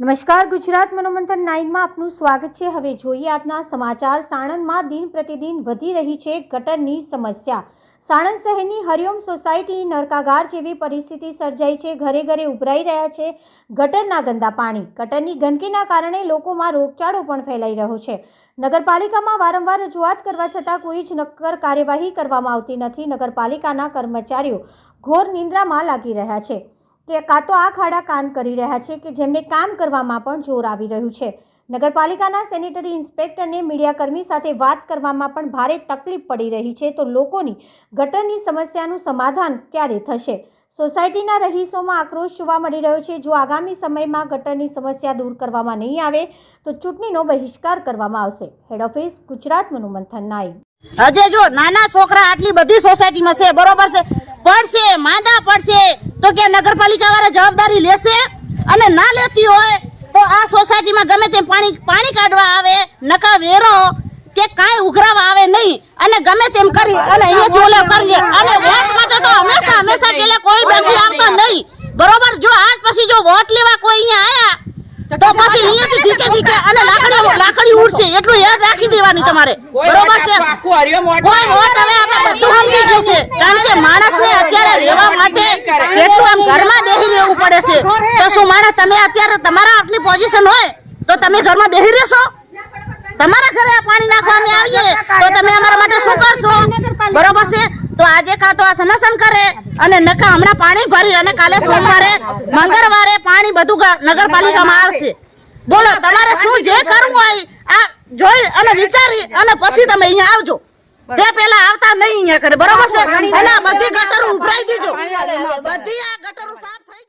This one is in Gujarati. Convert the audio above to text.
નમસ્કાર, ગુજરાત મનોમંથન નાઇનમાં આપનું સ્વાગત છે. હવે જોઈએ આજના સમાચાર. સાણંદમાં દિન પ્રતિદિન વધી રહી છે ગટરની સમસ્યા. સાણંદ શહેરની હરિઓમ સોસાયટી નરકાગાર જેવી પરિસ્થિતિ સર્જાઈ છે. ઘરે ઘરે ઉભરાઈ રહ્યા છે ગટરના ગંદા પાણી. ગટરની ગંદકીના કારણે લોકોમાં રોગચાળો પણ ફેલાઈ રહ્યો છે. નગરપાલિકામાં વારંવાર રજૂઆત કરવા છતાં કોઈ જ નક્કર કાર્યવાહી કરવામાં આવતી નથી. નગરપાલિકાના કર્મચારીઓ ઘોર નિંદ્રામાં લાગી રહ્યા છે. કે કાં તો આ ખાડા કાન કરી રહ્યા છે કે જેમને કામ કરવામાં પણ જોર આવી રહ્યું છે. નગરપાલિકાના સેનિટરી ઇન્સ્પેક્ટરને મીડિયાકર્મી સાથે વાત કરવામાં પણ ભારે તકલીફ પડી રહી છે તો લોકોની ગટરની સમસ્યાનું સમાધાન ક્યારે થશે? સોસાયટીના રહીશોમાં આક્રોશ જોવા મળી રહ્યો છે. જો આગામી સમયમાં ગટરની સમસ્યા દૂર કરવામાં નહીં આવે, તો ચૂંટણીનો બહિષ્કાર કરવામાં આવશે. હેડ ઓફિસ ગુજરાત, મનુમંથન નાઈ હજે જો નાના છોકરા આટલી બધી સોસાયટીમાં છે, બરોબર છે, પડશે, માંદા પડશે. તો કે નગરપાલિકા વાળા જવાબદારી લેશે અને ના લેતી હોય તો આ સોસાયટીમાં ગમે તેમ પાણી પાણી કાઢવા આવે નકા વેરો કે કાંઈ ઉઘરાવા આવે નહીં. અને ગમે તેમ કરી અને અહીંયા ચોલે કરીએ અને વોટ માટે તો હંમેશા હંમેશા પેલા કોઈ બેઠી આવતો નહીં. બરોબર? જો આજ પછી જો વોટ લેવા કોઈ અહીંયા આયા તો પછી અહીંયાથી ધીકે ધીકે અને લાકડી લાકડી ઉડશે. એટલું યાદ રાખી દેવાની તમારે. બરોબર છે? કોઈ વોટ હવે આપણે બધું સમજી ગયું છે કારણ કે માણસને અત્યારે રહેવા માટે કેટલું આમ ઘરમાં બેસી રહેવું પડે છે તો શું માણસ તમે અત્યારે તમારા આટલી પોઝિશન હોય, તો તમે ઘરમાં બેસી રહેશો. તમારા ઘરે પાણી નાખવા અમે આવીએ, તો તમે અમારા માટે શું કરશો? બરોબર છે? તો આજે કાં તો આ સમસન કરે અને નકા હમણાં પાણી ભરી અને કાલે સોમવારે, મંગળવારે પાણી બધું નગરપાલિકામાં આવશે. બોલો, તમારે શું જે કરવું હોય, આ જોઈ અને વિચારી અને પછી તમે અહીંયા આવજો. તે પેલા આવતા નહીં અહીંયા કરે બરોબર છે? અને બધી ગટરો ઉભરાઈ દીજો. બધી આ ગટરો સાફ થઈ